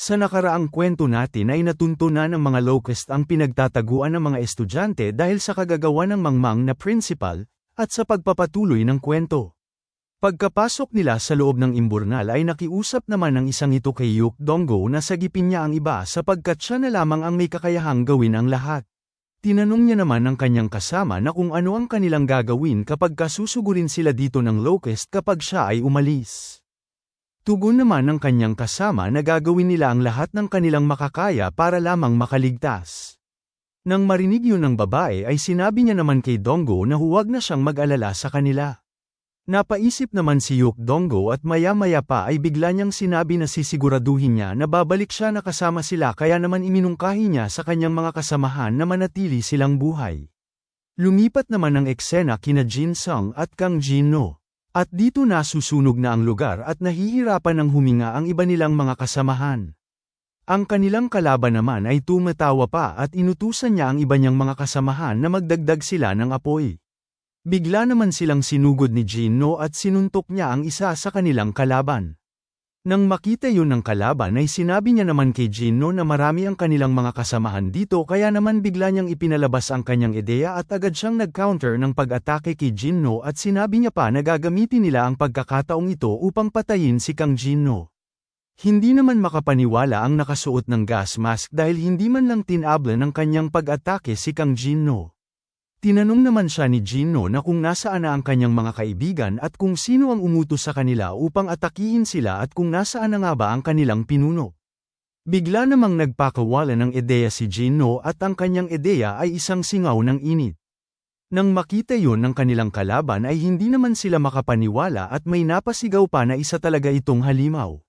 Sa nakaraang kwento natin ay natuntunan ng mga locust ang pinagtataguan ng mga estudyante dahil sa kagagawa ng mangmang na principal, at sa pagpapatuloy ng kwento. Pagkapasok nila sa loob ng imburnal ay nakiusap naman ng isang ito kay Yuk Donggo na sagipin niya ang iba sapagkat siya na lamang ang may kakayahang gawin ang lahat. Tinanong niya naman ng kanyang kasama na kung ano ang kanilang gagawin kapag kasusugurin sila dito ng locust kapag siya ay umalis. Tugon naman ng kanyang kasama na gagawin nila ang lahat ng kanilang makakaya para lamang makaligtas. Nang marinig yun ng babae ay sinabi niya naman kay Donggo na huwag na siyang mag-alala sa kanila. Napaisip naman si Yuk Donggo at maya-maya pa ay bigla niyang sinabi na sisiguraduhin niya na babalik siya na kasama sila kaya naman iminungkahi niya sa kanyang mga kasamahan na manatili silang buhay. Lumipat naman ang eksena kina Jin Sung at Kang Jin No. At dito nasusunog na ang lugar at nahihirapan ng huminga ang iba nilang mga kasamahan. Ang kanilang kalaban naman ay tumatawa pa at inutusan niya ang iba niyang mga kasamahan na magdagdag sila ng apoy. Bigla naman silang sinugod ni Gino at sinuntok niya ang isa sa kanilang kalaban. Nang makita yun ng kalaban ay sinabi niya naman kay Gino na marami ang kanilang mga kasamahan dito kaya naman bigla niyang ipinalabas ang kanyang ideya at agad siyang nag-counter ng pag-atake kay Gino at sinabi niya pa na gagamitin nila ang pagkakataong ito upang patayin si Kang Gino. Hindi naman makapaniwala ang nakasuot ng gas mask dahil hindi man lang tinabla ng kanyang pag-atake si Kang Gino. Tinanong naman siya ni Gino na kung nasaan na ang kanyang mga kaibigan at kung sino ang umutos sa kanila upang atakihin sila at kung nasaan na nga ba ang kanilang pinuno. Bigla namang nagpakawala ng ideya si Gino at ang kanyang ideya ay isang singaw ng init. Nang makita yon ng kanilang kalaban ay hindi naman sila makapaniwala at may napasigaw pa na isa talaga itong halimaw.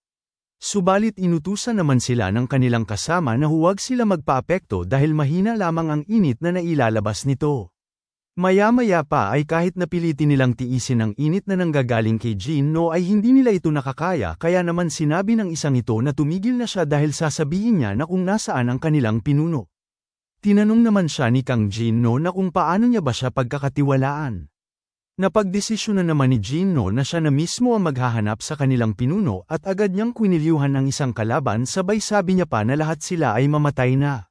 Subalit inutusan naman sila ng kanilang kasama na huwag sila magpaapekto dahil mahina lamang ang init na nailalabas nito. Maya-maya pa ay kahit napilitin nilang tiisin ang init na nanggagaling kay Jean no ay hindi nila ito nakakaya kaya naman sinabi ng isang ito na tumigil na siya dahil sasabihin niya na kung nasaan ang kanilang pinuno. Tinanong naman siya ni Kang Jean no na kung paano niya ba siya pagkakatiwalaan. Napagdesisyonan naman ni Jean no na siya na mismo ang maghahanap sa kanilang pinuno at agad niyang kwinilyuhan ang isang kalaban sabay sabi niya pa na lahat sila ay mamatay na.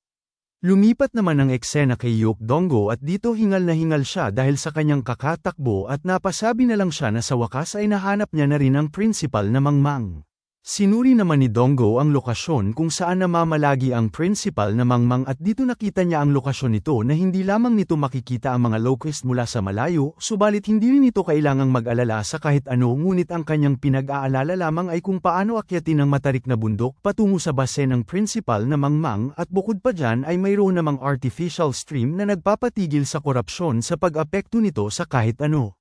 Lumipat naman ang eksena kay Yok Donggo at dito hingal na hingal siya dahil sa kanyang kakatakbo at napasabi na lang siya na sa wakas ay nahanap niya na rin ang principal na mangmang. Sinuri naman ni Donggo ang lokasyon kung saan namamalagi ang principal na mangmang at dito nakita niya ang lokasyon nito na hindi lamang nito makikita ang mga locust mula sa malayo, subalit hindi rin ito kailangang mag-alala sa kahit ano ngunit ang kanyang pinag-aalala lamang ay kung paano akyatin ang matarik na bundok patungo sa base ng principal na mangmang at bukod pa dyan ay mayroon namang artificial stream na nagpapatigil sa korupsyon sa pag-apekto nito sa kahit ano.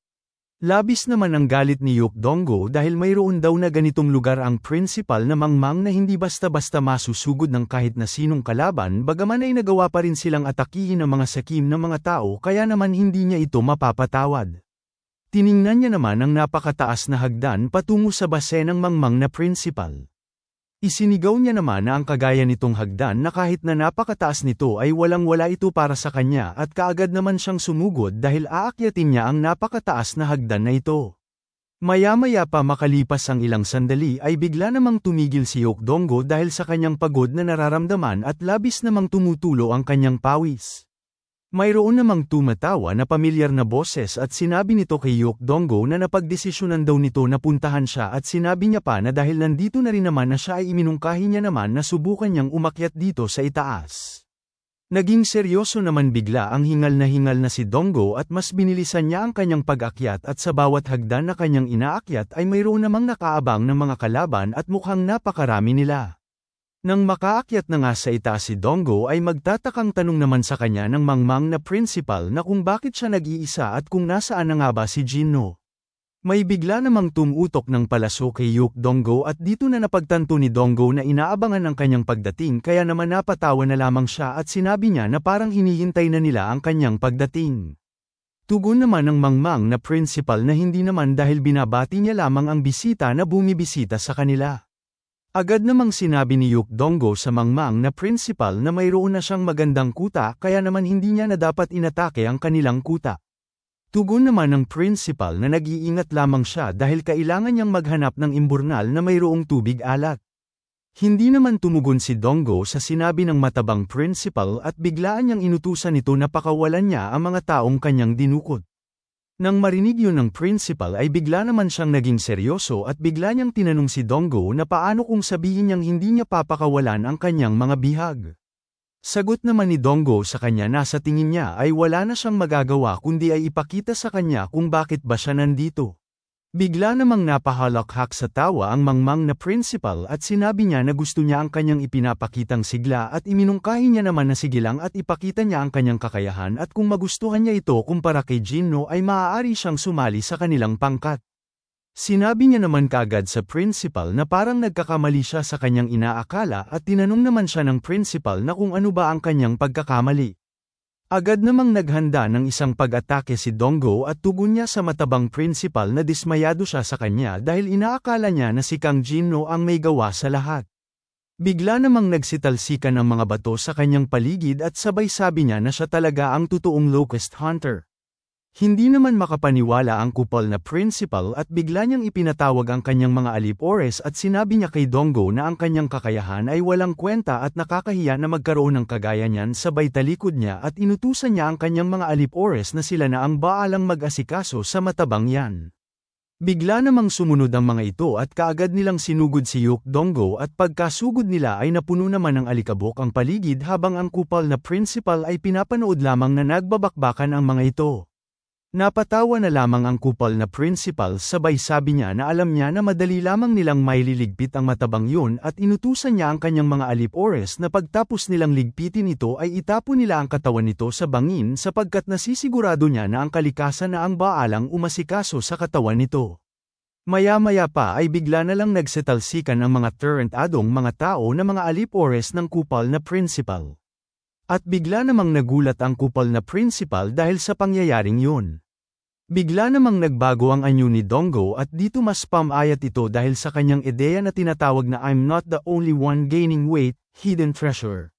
Labis naman ang galit ni Yuk Donggo dahil mayroon daw na ganitong lugar ang principal na mangmang na hindi basta-basta masusugod ng kahit na sinong kalaban bagaman ay nagawa pa rin silang atakihin ang mga sakim ng mga tao kaya naman hindi niya ito mapapatawad. Tiningnan niya naman ang napakataas na hagdan patungo sa base ng mangmang na principal. Isinigaw niya naman na ang kagaya nitong hagdan na kahit na napakataas nito ay walang-wala ito para sa kanya at kaagad naman siyang sumugod dahil aakyatin niya ang napakataas na hagdan na ito. Maya-maya pa makalipas ang ilang sandali ay bigla namang tumigil si Yokdongo dahil sa kanyang pagod na nararamdaman at labis namang tumutulo ang kanyang pawis. Mayroon namang tumatawa na pamilyar na boses at sinabi nito kay Yok Donggo na napagdesisyonan daw nito na puntahan siya at sinabi niya pa na dahil nandito na rin naman na siya ay iminungkahi niya naman na subukan niyang umakyat dito sa itaas. Naging seryoso naman bigla ang hingal na hingal na si Donggo at mas binilisan niya ang kanyang pag-akyat at sa bawat hagdan na kanyang inaakyat ay mayroon namang nakaabang ng mga kalaban at mukhang napakarami nila. Nang makaakyat na nga sa itaas si Donggo ay magtatakang tanong naman sa kanya ng mangmang na principal na kung bakit siya nag-iisa at kung nasaan na nga ba si Jinno. May bigla namang tumutok ng palaso kay Yuk Donggo at dito na napagtanto ni Donggo na inaabangan ang kanyang pagdating kaya naman napatawa na lamang siya at sinabi niya na parang hinihintay na nila ang kanyang pagdating. Tugon naman ng mangmang na principal na hindi naman dahil binabati niya lamang ang bisita na bumibisita sa kanila. Agad namang sinabi ni Yuk Donggo sa mangmang na principal na mayroon na siyang magandang kuta kaya naman hindi niya na dapat inatake ang kanilang kuta. Tugon naman ng principal na nag-iingat lamang siya dahil kailangan niyang maghanap ng imburnal na mayroong tubig alat. Hindi naman tumugon si Donggo sa sinabi ng matabang principal at biglaan niyang inutusan ito na pakawalan niya ang mga taong kanyang dinukot. Nang marinig yun ng principal ay bigla naman siyang naging seryoso at bigla niyang tinanong si Donggo na paano kung sabihin niyang hindi niya papakawalan ang kanyang mga bihag. Sagot naman ni Donggo sa kanya na sa tingin niya ay wala na siyang magagawa kundi ay ipakita sa kanya kung bakit ba siya nandito. Bigla namang napahalakhak sa tawa ang mangmang na principal at sinabi niya na gusto niya ang kanyang ipinapakitang sigla at iminungkahi niya naman na sige lang at ipakita niya ang kanyang kakayahan at kung magustuhan niya ito kumpara kay Jinno ay maaari siyang sumali sa kanilang pangkat. Sinabi niya naman kagad sa principal na parang nagkakamali siya sa kanyang inaakala at tinanong naman siya ng principal na kung ano ba ang kanyang pagkakamali. Agad namang naghanda ng isang pag-atake si Donggo at tugon niya sa matabang principal na dismayado siya sa kanya dahil inaakala niya na si Kang Jinno ang may gawa sa lahat. Bigla namang nagsitalsikan ang mga bato sa kanyang paligid at sabay sabi niya na siya talaga ang totoong Locust Hunter. Hindi naman makapaniwala ang kupal na principal at bigla niyang ipinatawag ang kanyang mga alipores at sinabi niya kay Donggo na ang kanyang kakayahan ay walang kwenta at nakakahiya na magkaroon ng kagaya niyan sabay talikod niya at inutusan niya ang kanyang mga alipores na sila na ang baalang mag-asikaso sa matabang yan. Bigla namang sumunod ang mga ito at kaagad nilang sinugod si Yuk Donggo at pagkasugod nila ay napuno naman ng alikabok ang paligid habang ang kupal na principal ay pinapanood lamang na nagbabakbakan ang mga ito. Napatawa na lamang ang kupal na principal sabay sabi niya na alam niya na madali lamang nilang maililigpit ang matabang yun at inutusan niya ang kanyang mga alipores na pagtapos nilang ligpitin ito ay itapo nila ang katawan nito sa bangin sapagkat nasisigurado niya na ang kalikasan na ang baalang umasikaso sa katawan nito. Maya-maya pa ay bigla na lang nagsetalsikan ang mga turrent adong mga tao na mga alipores ng kupal na principal. At bigla namang nagulat ang kupal na principal dahil sa pangyayaring yun. Bigla namang nagbago ang anyo ni Donggo at dito mas pamayat ito dahil sa kanyang ideya na tinatawag na I'm not the only one gaining weight, hidden treasure.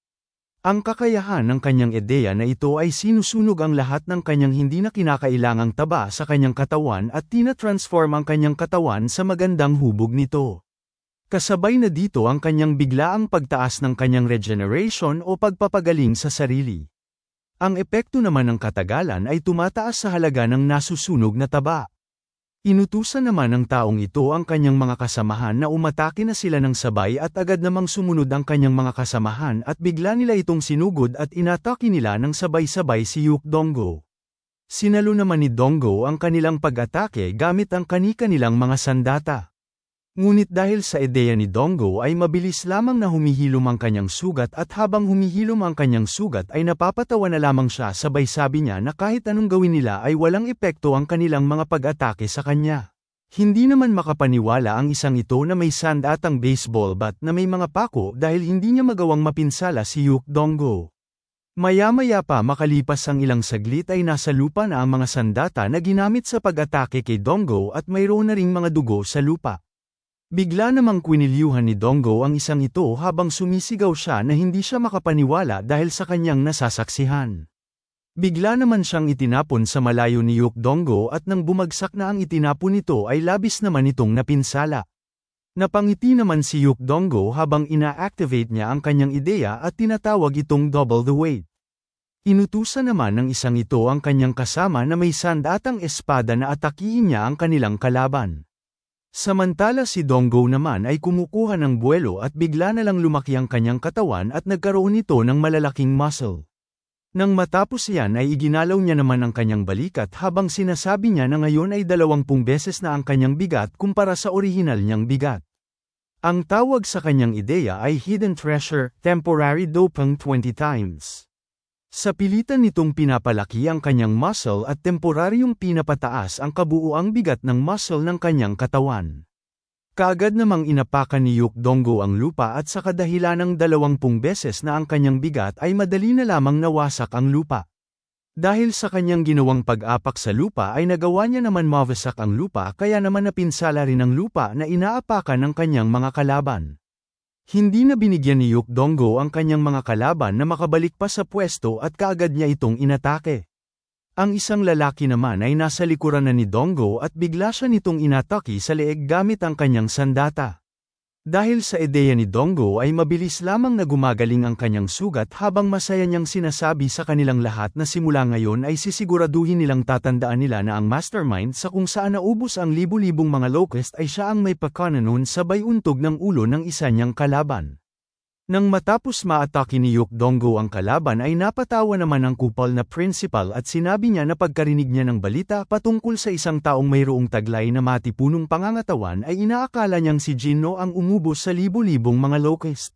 Ang kakayahan ng kanyang ideya na ito ay sinusunog ang lahat ng kanyang hindi na kinakailangang taba sa kanyang katawan at tina-transform ang kanyang katawan sa magandang hubog nito. Kasabay na dito ang kanyang biglaang pagtaas ng kanyang regeneration o pagpapagaling sa sarili. Ang epekto naman ng katagalan ay tumataas sa halaga ng nasusunog na taba. Inutusan naman ng taong ito ang kanyang mga kasamahan na umatake na sila ng sabay at agad namang sumunod ang kanyang mga kasamahan at bigla nila itong sinugod at inatake nila ng sabay-sabay si Yuk Donggo. Sinalo naman ni Donggo ang kanilang pag-atake gamit ang kani-kanilang mga sandata. Ngunit dahil sa ideya ni Donggo ay mabilis lamang na humihilom ang kanyang sugat at habang humihilom ang kanyang sugat ay napapatawa na lamang siya sabay sabi niya na kahit anong gawin nila ay walang epekto ang kanilang mga pag-atake sa kanya. Hindi naman makapaniwala ang isang ito na may sand at ang baseball bat na may mga pako dahil hindi niya magawang mapinsala si Yuk Donggo. Maya-maya pa makalipas ang ilang saglit ay nasa lupa na ang mga sandata na ginamit sa pag-atake kay Donggo at mayroon na ring mga dugo sa lupa. Bigla namang kwinilyuhan ni Donggo ang isang ito habang sumisigaw siya na hindi siya makapaniwala dahil sa kanyang nasasaksihan. Bigla naman siyang itinapon sa malayo ni Yuk Donggo at nang bumagsak na ang itinapon nito ay labis naman itong napinsala. Napangiti naman si Yuk Donggo habang ina-activate niya ang kanyang ideya at tinatawag itong double the weight. Inutusan naman ng isang ito ang kanyang kasama na may sandatang espada na atakihin niya ang kanilang kalaban. Samantala si Donggo naman ay kumukuha ng buwelo at bigla na lang lumaki ang kanyang katawan at nagkaroon nito ng malalaking muscle. Nang matapos yan ay iginalaw niya naman ang kanyang balikat habang sinasabi niya na ngayon ay dalawampung beses na ang kanyang bigat kumpara sa orihinal niyang bigat. Ang tawag sa kanyang ideya ay Hidden Treasure, Temporary Doping 20 times. Sa pilitan nitong pinapalaki ang kanyang muscle at temporaryong pinapataas ang kabuuang bigat ng muscle ng kanyang katawan. Kaagad namang inapakan ni Yuk Donggo ang lupa at sa kadahilan ng dalawampung beses na ang kanyang bigat ay madali na lamang nawasak ang lupa. Dahil sa kanyang ginawang pag-apak sa lupa ay nagawa niya naman mawasak ang lupa kaya naman napinsala rin ang lupa na inaapakan ng kanyang mga kalaban. Hindi na binigyan ni Yuk Donggo ang kanyang mga kalaban na makabalik pa sa pwesto at kaagad niya itong inatake. Ang isang lalaki naman ay nasa likuran na ni Donggo at bigla siya nitong inatake sa leeg gamit ang kanyang sandata. Dahil sa ideya ni Donggo ay mabilis lamang na gumagaling ang kanyang sugat habang masaya niyang sinasabi sa kanilang lahat na simula ngayon ay sisiguraduhin nilang tatandaan nila na ang mastermind sa kung saan naubos ang libu-libong mga locust ay siya ang may pakananon sabay untog ng ulo ng isa niyang kalaban. Nang matapos maatake ni Yuk Donggo ang kalaban ay napatawa naman ang kupal na principal at sinabi niya na pagkarinig niya ng balita patungkol sa isang taong mayroong taglay na matipunong pangangatawan ay inaakala niyang si Jinno ang umubos sa libu-libong mga locust.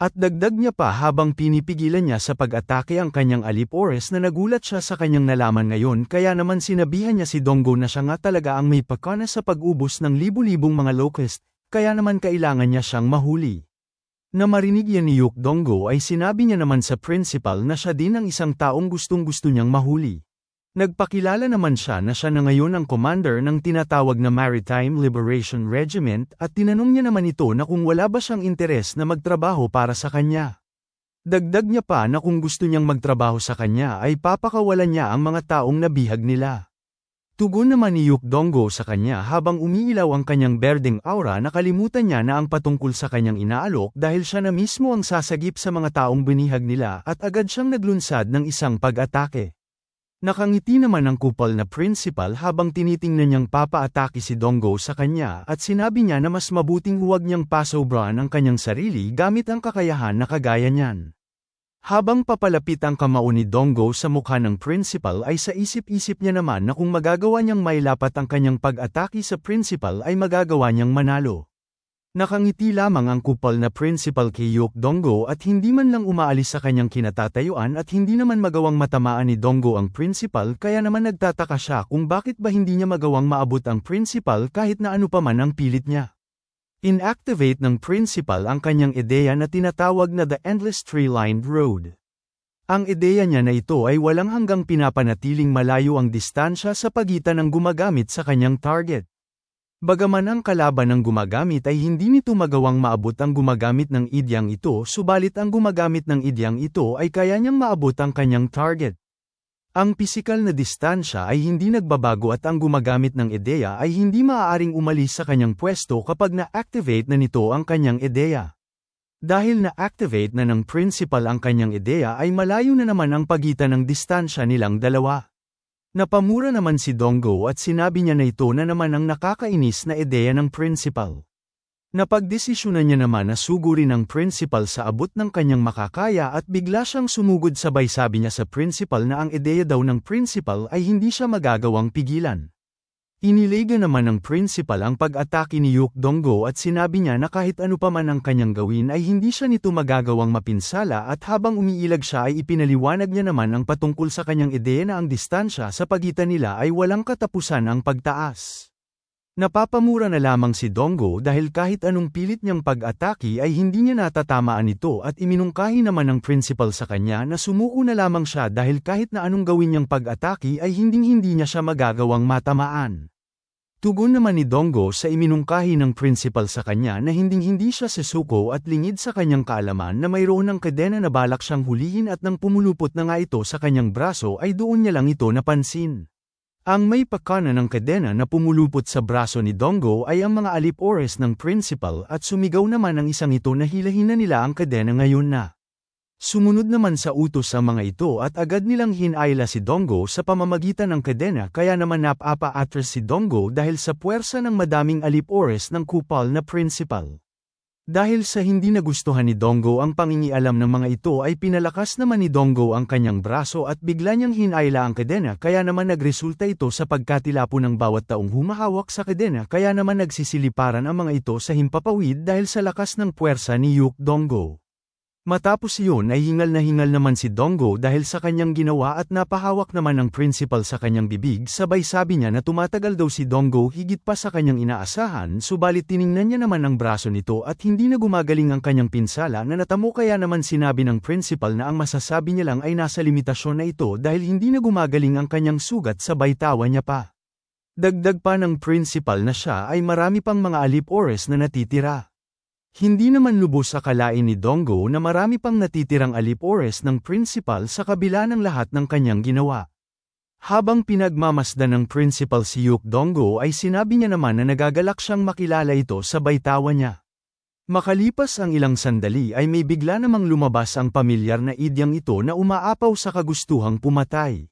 At dagdag niya pa habang pinipigilan niya sa pag-atake ang kanyang alip Ores na nagulat siya sa kanyang nalaman ngayon kaya naman sinabihan niya si Donggo na siya nga talaga ang may pakana sa pag-ubos ng libu-libong mga locust, kaya naman kailangan niya siyang mahuli. Na marinig yan ni Yuk Donggo ay sinabi niya naman sa principal na siya din ang isang taong gustong-gusto niyang mahuli. Nagpakilala naman siya na siya na ngayon ang commander ng tinatawag na Maritime Liberation Regiment at tinanong niya naman ito na kung wala ba siyang interes na magtrabaho para sa kanya. Dagdag niya pa na kung gusto niyang magtrabaho sa kanya ay papakawalan niya ang mga taong nabihag nila. Tugon naman ni Yuk Donggo sa kanya habang umiilaw ang kanyang berdeng aura nakalimutan niya na ang patungkol sa kanyang inaalok dahil siya na mismo ang sasagip sa mga taong binihag nila at agad siyang naglunsad ng isang pag-atake. Nakangiti naman ang kupal na principal habang tinitingnan niyang papaatake si Donggo sa kanya at sinabi niya na mas mabuting huwag niyang pasobran ang kanyang sarili gamit ang kakayahan na kagaya niyan. Habang papalapit ang kamao ni Donggo sa mukha ng principal ay sa isip-isip niya naman na kung magagawa niyang mailapat ang kanyang pag-atake sa principal ay magagawa niyang manalo. Nakangiti lamang ang kupal na principal kay Yok Donggo at hindi man lang umaalis sa kanyang kinatatayuan at hindi naman magawang matamaan ni Donggo ang principal kaya naman nagtataka siya kung bakit ba hindi niya magawang maabot ang principal kahit na ano pa man ang pilit niya. Inactivate ng principal ang kanyang ideya na tinatawag na the Endless Tree-Lined Road. Ang ideya niya na ito ay walang hanggang pinapanatiling malayo ang distansya sa pagitan ng gumagamit sa kanyang target. Bagaman ang kalaban ng gumagamit ay hindi nito magawang maabot ang gumagamit ng idyang ito subalit ang gumagamit ng idyang ito ay kaya niyang maabot ang kanyang target. Ang pisikal na distansya ay hindi nagbabago at ang gumagamit ng ideya ay hindi maaaring umalis sa kanyang pwesto kapag na-activate na nito ang kanyang ideya. Dahil na-activate na ng principal ang kanyang ideya ay malayo na naman ang pagitan ng distansya nilang dalawa. Napamura naman si Donggo at sinabi niya na ito na naman ang nakakainis na ideya ng principal. Napagdesisyonan niya naman na sugurin ang principal sa abot ng kanyang makakaya at bigla siyang sumugod sabay sabi niya sa principal na ang ideya daw ng principal ay hindi siya magagawang pigilan. Inilega naman ng principal ang pag-atake ni Yuk Donggo at sinabi niya na kahit ano pa man ang kanyang gawin ay hindi siya nito magagawang mapinsala at habang umiilag siya ay ipinaliwanag niya naman ang patungkol sa kanyang ideya na ang distansya sa pagitan nila ay walang katapusan ang pagtaas. Napapamura na lamang si Donggo dahil kahit anong pilit niyang pag-atake ay hindi niya natatamaan ito at iminungkahi naman ng principal sa kanya na sumuko na lamang siya dahil kahit na anong gawin niyang pag-atake ay hinding-hindi niya siya magagawang matamaan. Tugon naman ni Donggo sa iminungkahi ng principal sa kanya na hinding-hindi siya sesuko at lingid sa kanyang kaalaman na mayroon ng kadena na balak siyang hulihin at nang pumulupot na nga ito sa kanyang braso ay doon niya lang ito napansin. Ang may pakana ng kadena na pumulupot sa braso ni Donggo ay ang mga alip-ores ng principal at sumigaw naman ang isang ito na hilahin na nila ang kadena ngayon na. Sumunod naman sa utos ang mga ito at agad nilang hinayla si Donggo sa pamamagitan ng kadena kaya naman napapa-atras si Donggo dahil sa puwersa ng madaming alip-ores ng kupal na principal. Dahil sa hindi nagustuhan ni Donggo ang pangingialam ng mga ito ay pinalakas naman ni Donggo ang kanyang braso at bigla niyang hinayla ang kadena kaya naman nagresulta ito sa pagkatilapo ng bawat taong humahawak sa kadena kaya naman nagsisiliparan ang mga ito sa himpapawid dahil sa lakas ng puwersa ni Yuk Donggo. Matapos iyon ay hingal na hingal naman si Donggo dahil sa kanyang ginawa at napahawak naman ng principal sa kanyang bibig sabay sabi niya na tumatagal daw si Donggo higit pa sa kanyang inaasahan subalit tiningnan niya naman ang braso nito at hindi na gumagaling ang kanyang pinsala na natamo kaya naman sinabi ng principal na ang masasabi niya lang ay nasa limitasyon na ito dahil hindi na gumagaling ang kanyang sugat sabay tawa niya pa. Dagdag pa ng principal na siya ay marami pang mga alip-ores na natitira. Hindi naman lubos akalain ni Donggo na marami pang natitirang alipores ng principal sa kabila ng lahat ng kanyang ginawa. Habang pinagmamasdan ng principal si Yuk Donggo ay sinabi niya naman na nagagalak siyang makilala ito sa baytawa niya. Makalipas ang ilang sandali ay may bigla namang lumabas ang pamilyar na idyang ito na umaapaw sa kagustuhang pumatay.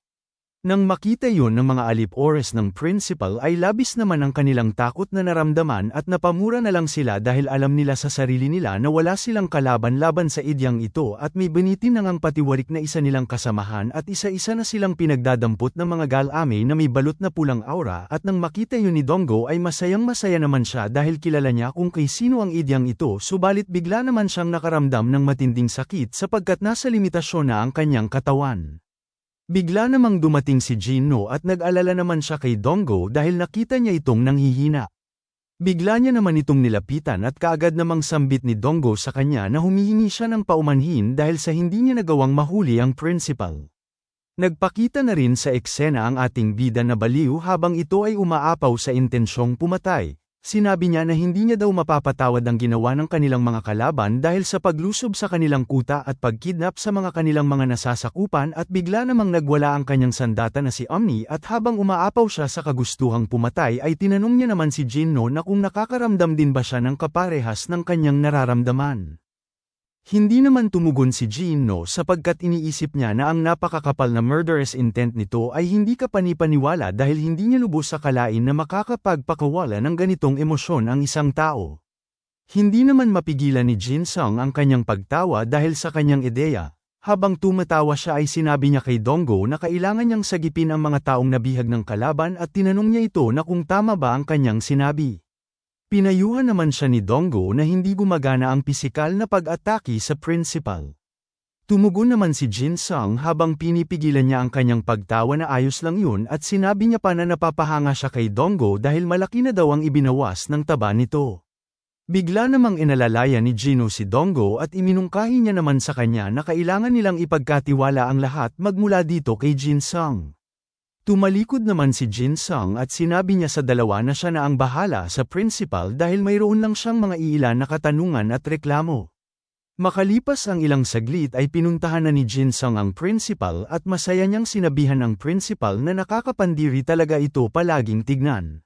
Nang makita yon ng mga alip-ores ng principal ay labis naman ang kanilang takot na naramdaman at napamura na lang sila dahil alam nila sa sarili nila na wala silang kalaban-laban sa idyang ito at may benitin nang ang patiwarik na isa nilang kasamahan at isa-isa na silang pinagdadampot ng mga galame na may balot na pulang aura at nang makita yun ni Dongo ay masayang masaya naman siya dahil kilala niya kung kay sino ang idyang ito subalit bigla naman siyang nakaramdam ng matinding sakit sapagkat nasa limitasyon na ang kanyang katawan. Bigla namang dumating si Gino at nag-alala naman siya kay Dongo dahil nakita niya itong nanghihina. Bigla niya naman itong nilapitan at kaagad namang sambit ni Dongo sa kanya na humihingi siya ng paumanhin dahil sa hindi niya nagawang mahuli ang principal. Nagpakita na rin sa eksena ang ating bida na baliw habang ito ay umaapaw sa intensyong pumatay, Sinabi niya na hindi niya daw mapapatawad ang ginawa ng kanilang mga kalaban dahil sa paglusob sa kanilang kuta at pagkidnap sa mga kanilang mga nasasakupan at bigla namang nagwala ang kanyang sandata na si Omni at habang umaapaw siya sa kagustuhang pumatay ay tinanong niya naman si Jinno na kung nakakaramdam din ba siya ng kaparehas ng kanyang nararamdaman. Hindi naman tumugon si Jean no sapagkat iniisip niya na ang napakakapal na murderous intent nito ay hindi kapanipaniwala dahil hindi niya lubos sa kalain na makakapagpakawala ng ganitong emosyon ang isang tao. Hindi naman mapigilan ni Jin Sung ang kanyang pagtawa dahil sa kanyang ideya. Habang tumatawa siya ay sinabi niya kay Donggo na kailangan niyang sagipin ang mga taong nabihag ng kalaban at tinanong niya ito na kung tama ba ang kanyang sinabi. Pinayuhan naman siya ni Dongo na hindi gumagana ang pisikal na pag-atake sa principal. Tumugon naman si Jin Sung habang pinipigilan niya ang kanyang pagtawa na ayos lang yun at sinabi niya pa na napapahanga siya kay Dongo dahil malaki na daw ang ibinawas ng taba nito. Bigla namang inalalaya ni Gino si Dongo at iminungkahi niya naman sa kanya na kailangan nilang ipagkatiwala ang lahat magmula dito kay Jin Sung. Tumalikod naman si Jin Sung at sinabi niya sa dalawa na siya na ang bahala sa principal dahil mayroon lang siyang mga iilan na katanungan at reklamo. Makalipas ang ilang saglit ay pinuntahan na ni Jin Sung ang principal at masaya niyang sinabihan ang principal na nakakapandiri talaga ito palaging tignan.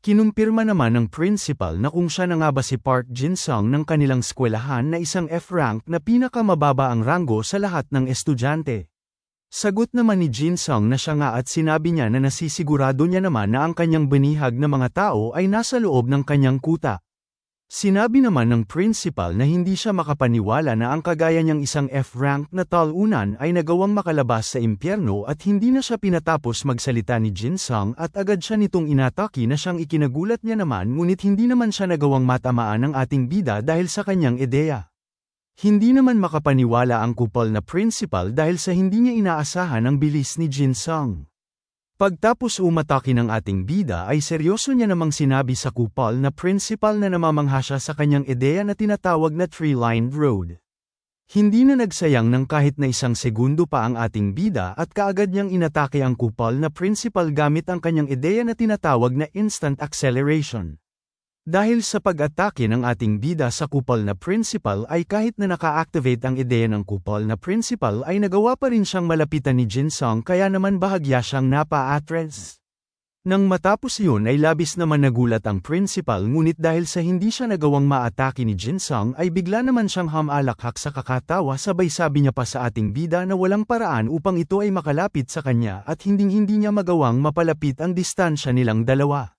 Kinumpirma naman ng principal na kung siya na nga ba si Park Jin Sung ng kanilang skwelahan na isang F-rank na pinakamababa ang ranggo sa lahat ng estudyante. Sagot naman ni Jin Sung na siya nga at sinabi niya na nasisigurado niya naman na ang kanyang binihag na mga tao ay nasa loob ng kanyang kuta. Sinabi naman ng principal na hindi siya makapaniwala na ang kagaya niyang isang F-rank na talunan ay nagawang makalabas sa impyerno at hindi na siya pinatapos magsalita ni Jin Sung at agad siya nitong inataki na siyang ikinagulat niya naman ngunit hindi naman siya nagawang matamaan ng ating bida dahil sa kanyang ideya. Hindi naman makapaniwala ang kupal na principal dahil sa hindi niya inaasahan ang bilis ni Jin Sung. Pagtapos umatake ng ating bida ay seryoso niya namang sinabi sa kupal na principal na namamangha siya sa kanyang ideya na tinatawag na tree-lined road. Hindi na nagsayang ng kahit na isang segundo pa ang ating bida at kaagad niyang inatake ang kupal na principal gamit ang kanyang ideya na tinatawag na instant acceleration. Dahil sa pag-atake ng ating bida sa kupal na principal ay kahit na naka-activate ang ideya ng kupal na principal ay nagawa pa rin siyang malapitan ni Jin Sung kaya naman bahagya siyang napa-atres. Nang matapos yun ay labis naman nagulat ang principal ngunit dahil sa hindi siya nagawang maatake ni Jin Sung ay bigla naman siyang hamalakhak sa kakatawa sabay sabi niya pa sa ating bida na walang paraan upang ito ay makalapit sa kanya at hinding-hindi niya magawang mapalapit ang distansya nilang dalawa.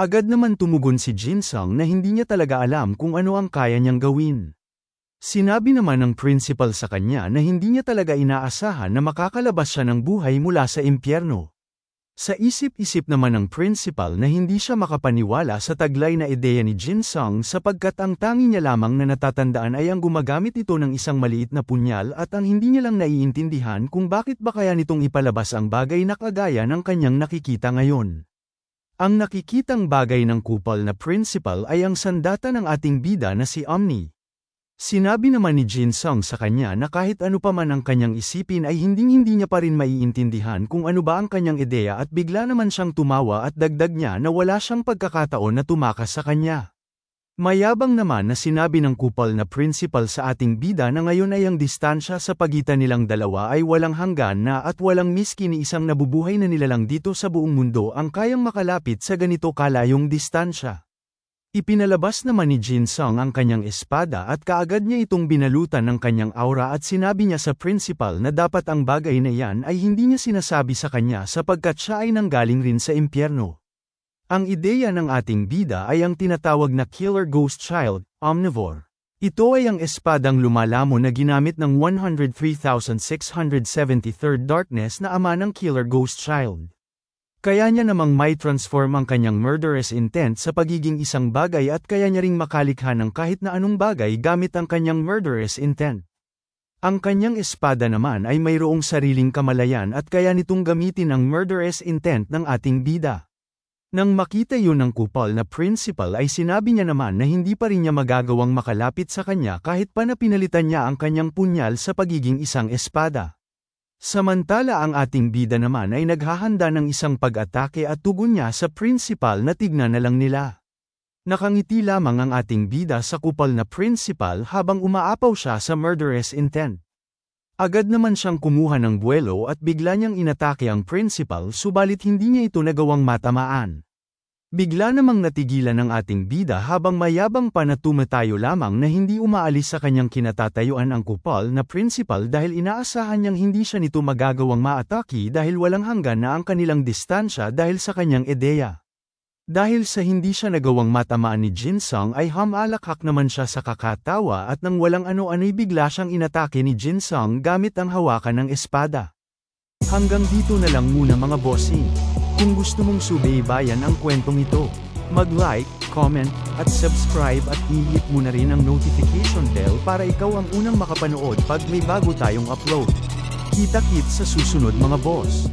Agad naman tumugon si Jin Sung na hindi niya talaga alam kung ano ang kaya niyang gawin. Sinabi naman ng principal sa kanya na hindi niya talaga inaasahan na makakalabas siya ng buhay mula sa impyerno. Sa isip-isip naman ng principal na hindi siya makapaniwala sa taglay na ideya ni Jin Sung sapagkat ang tangi niya lamang na natatandaan ay ang gumagamit ito ng isang maliit na punyal at ang hindi niya lang naiintindihan kung bakit ba kaya nitong ipalabas ang bagay na kagaya ng kanyang nakikita ngayon. Ang nakikitang bagay ng kupal na principal ay ang sandata ng ating bida na si Omni. Sinabi naman ni Jin Sung sa kanya na kahit ano pa man ang kanyang isipin ay hinding-hindi niya pa rin maiintindihan kung ano ba ang kanyang ideya at bigla naman siyang tumawa at dagdag niya na wala siyang pagkakataon na tumakas sa kanya. Mayabang naman na sinabi ng kupal na principal sa ating bida na ngayon ay ang distansya sa pagitan nilang dalawa ay walang hanggan na at walang miski ni isang nabubuhay na nilalang dito sa buong mundo ang kayang makalapit sa ganito kalayong distansya. Ipinalabas naman ni Jin Sung ang kanyang espada at kaagad niya itong binalutan ng kanyang aura at sinabi niya sa principal na dapat ang bagay na yan ay hindi niya sinasabi sa kanya sapagkat siya ay nanggaling rin sa impyerno. Ang ideya ng ating bida ay ang tinatawag na Killer Ghost Child, Omnivore. Ito ay ang espadang lumalamo na ginamit ng 103,673rd Darkness na ama ng Killer Ghost Child. Kaya niya namang may transform ang kanyang murderous intent sa pagiging isang bagay at kaya niya ring makalikha ng kahit na anong bagay gamit ang kanyang murderous intent. Ang kanyang espada naman ay mayroong sariling kamalayan at kaya nitong gamitin ang murderous intent ng ating bida. Nang makita yun ng kupal na principal ay sinabi niya naman na hindi pa rin niya magagawang makalapit sa kanya kahit pa na pinalitan niya ang kanyang punyal sa pagiging isang espada. Samantala ang ating bida naman ay naghahanda ng isang pag-atake at tugon niya sa principal na tignan na lang nila. Nakangiti lamang ang ating bida sa kupal na principal habang umaapaw siya sa murderous intent. Agad naman siyang kumuha ng buwelo at bigla niyang inatake ang principal subalit hindi niya ito nagawang matamaan. Bigla namang natigilan ng ating bida habang mayabang pa na tumatayo lamang na hindi umaalis sa kanyang kinatatayuan ang kupal na principal dahil inaasahan niyang hindi siya nito magagawang maataki dahil walang hanggan na ang kanilang distansya dahil sa kanyang ideya. Dahil sa hindi siya nagawang matamaan ni Jinsung ay hamalakhak naman siya sa kakatawa at nang walang ano-ano'y bigla siyang inatake ni Jinsung gamit ang hawakan ng espada. Hanggang dito na lang muna mga bossing. Kung gusto mong subaybayan ang kwentong ito, mag-like, comment, at subscribe at i-hit mo na rin ang notification bell para ikaw ang unang makapanood pag may bago tayong upload. Kita-kit sa susunod mga boss.